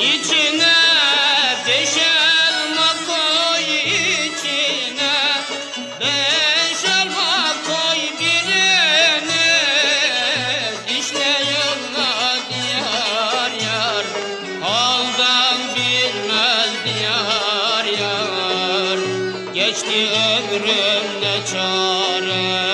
içine beşer içine beş elma koy birini işleyenler yar yar. Haldan bilmez yar yar. Geçti ömrümde çare.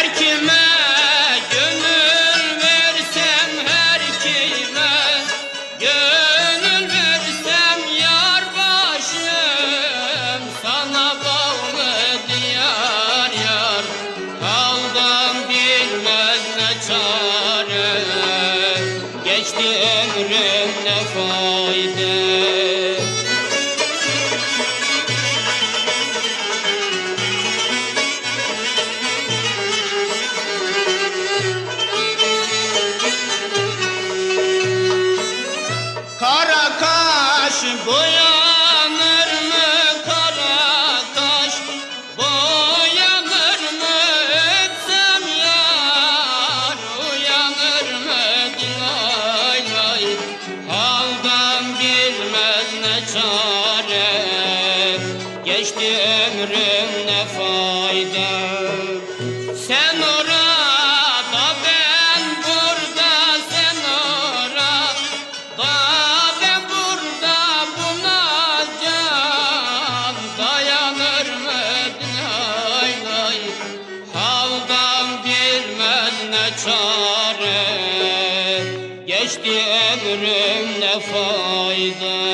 Her kime gönül versen her kime yar başım sana bağlı diyar yar. Kaldım bilmez ne çare geçti ömrüm ne far Geçti ömrüm ne fayda. Sen orada ben burada. Sen orada ben burada. Buna can dayanır mı? Ay ay Haldan bilmez ne çare. Geçti ömrüm ne fayda